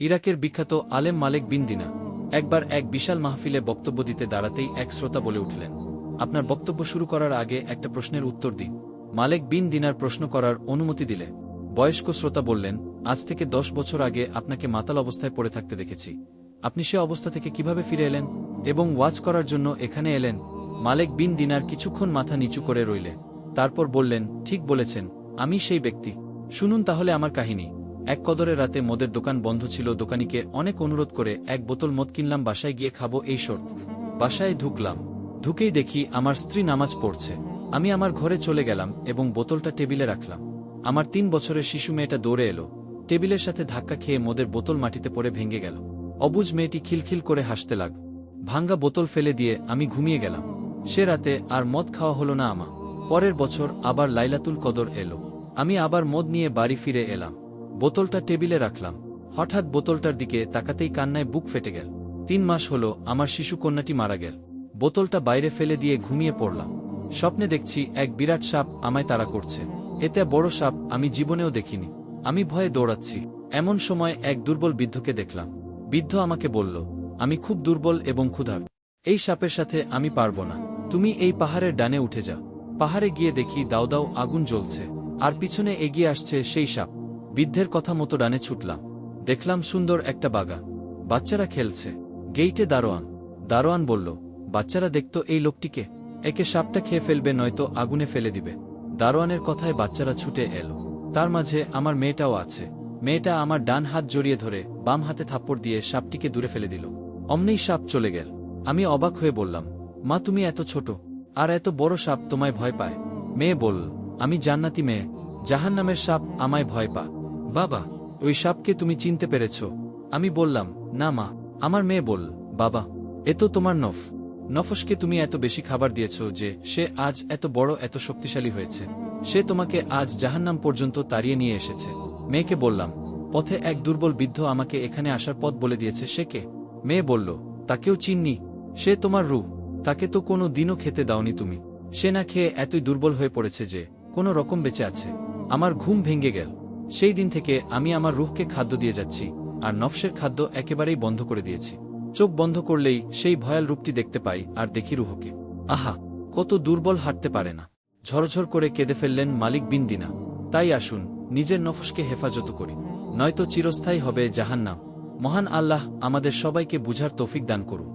ইরাকের বিখ্যাত আলেম মালেক বিন দিনা একবার এক বিশাল মাহফিলে বক্তব্য দিতে দাঁড়াতেই এক শ্রোতা বলে উঠলেন, আপনার বক্তব্য শুরু করার আগে একটা প্রশ্নের উত্তর দিন। মালেক বিন দিনার প্রশ্ন করার অনুমতি দিলে বয়স্ক শ্রোতা বললেন, আজ থেকে দশ বছর আগে আপনাকে মাতাল অবস্থায় পড়ে থাকতে দেখেছি। আপনি সে অবস্থা থেকে কীভাবে ফিরে এলেন এবং ওয়াজ করার জন্য এখানে এলেন? মালেক বিন দিনার কিছুক্ষণ মাথা নিচু করে রইলে তারপর বললেন, ঠিক বলেছেন, আমি সেই ব্যক্তি। শুনুন তাহলে আমার কাহিনী। এক কদরের রাতে মদের দোকান বন্ধ ছিল, দোকানিকে অনেক অনুরোধ করে এক বোতল মদ কিনলাম, বাসায় গিয়ে খাব এই শর্ত। বাসায় ঢুকলাম। ঢুকেই দেখি আমার স্ত্রী নামাজ পড়ছে। আমি আমার ঘরে চলে গেলাম এবং বোতলটা টেবিলে রাখলাম। আমার তিন বছরের শিশু মেয়েটা দৌড়ে এলো। টেবিলের সাথে ধাক্কা খেয়ে মদের বোতল মাটিতে পড়ে ভেঙে গেল। অবুজ মেয়েটি খিলখিল করে হাসতে লাগ, ভাঙ্গা বোতল ফেলে দিয়ে আমি ঘুমিয়ে গেলাম। সে রাতে আর মদ খাওয়া হলো না আমা পরের বছর আবার লাইলাতুল কদর এলো। আমি আবার মদ নিয়ে বাড়ি ফিরে এলাম। বোতলটা টেবিলে রাখলাম। হঠাৎ বোতলটার দিকে তাকাতেই কান্নায় বুক ফেটে গেল। তিন মাস হলো আমার শিশু কন্যাটি মারা গেল। বোতলটা বাইরে ফেলে দিয়ে ঘুমিয়ে পড়লাম। স্বপ্নে দেখছি এক বিরাট সাপ আমায় তাড়া করছে। এতে বড় সাপ আমি জীবনেও দেখিনি। আমি ভয়ে দৌড়াচ্ছি। এমন সময় এক দুর্বল বৃদ্ধকে দেখলাম। বৃদ্ধ আমাকে বলল, আমি খুব দুর্বল এবং ক্ষুধার এই সাপের সাথে আমি পারব না। তুমি এই পাহাড়ের ডানে উঠে যাও। পাহাড়ে গিয়ে দেখি দাও দাও আগুন জ্বলছে। আর পিছনে এগিয়ে আসছে সেই সাপ। বৃদ্ধের কথা মতো ডানে ছুটলাম। দেখলাম সুন্দর একটা বাগা। বাচ্চারা খেলছে। গেইটে দারোয়ান। দারোয়ান বলল, বাচ্চারা দেখত এই লোকটিকে। একে সাপটা খেয়ে ফেলবে, নয়তো আগুনে ফেলে দিবে। দারোয়ানের কথায় বাচ্চারা ছুটে এলো। তার মাঝে আমার মেয়েটাও আছে। মেয়েটা আমার ডান হাত জড়িয়ে ধরে বাম হাতে থাপ্পড় দিয়ে সাপটিকে দূরে ফেলে দিল। অমনেই সাপ চলে গেল। আমি অবাক হয়ে বললাম, মা, তুমি এত ছোট। আর এত বড় সাপ তোমায় ভয় পায়? মেয়ে বলল, আমি জান্নাতি মেয়ে। জাহান নামের সাপ আমায় ভয় পা বাবা, ওই সাপকে তুমি চিনতে পেরেছ। আমি বললাম, না মা, আমার মেয়ে বল, বাবা, এ তো তোমার নফ। নফসকে তুমি এত বেশি খাবার দিয়েছ যে সে আজ এত বড়, এত শক্তিশালী হয়েছে। সে তোমাকে আজ জাহান্নাম পর্যন্ত তাড়িয়ে নিয়ে এসেছে। মেয়েকে বললাম, পথে এক দুর্বল বৃদ্ধ আমাকে এখানে আসার পথ বলে দিয়েছে, সে কে? মেয়ে বলল, তাকেও চিননি। সে তোমার রূপ, তাকে তো কোনো দিনও খেতে দাওনি তুমি। সে না খেয়ে এতই দুর্বল হয়ে পড়েছে যে কোনো রকম বেঁচে আছে। আমার ঘুম ভেঙে গেল। সেই দিন থেকে আমি আমার রুহকে খাদ্য দিয়ে যাচ্ছি, আর নফসের খাদ্য একেবারেই বন্ধ করে দিয়েছি। চোখ বন্ধ করলেই সেই ভয়াল রূপটি দেখতে পাই আর দেখি রুহকে। আহা, কত দুর্বল হাঁটতে পারে না। ঝরঝর করে কেঁদে ফেললেন মালিক বিন দিনা। তাই আসুন, নিজের নফসকে হেফাজত করি। নয়তো চিরস্থায়ী হবে জাহান্নাম। মহান আল্লাহ আমাদের সবাইকে বুঝার তৌফিক দান করুন।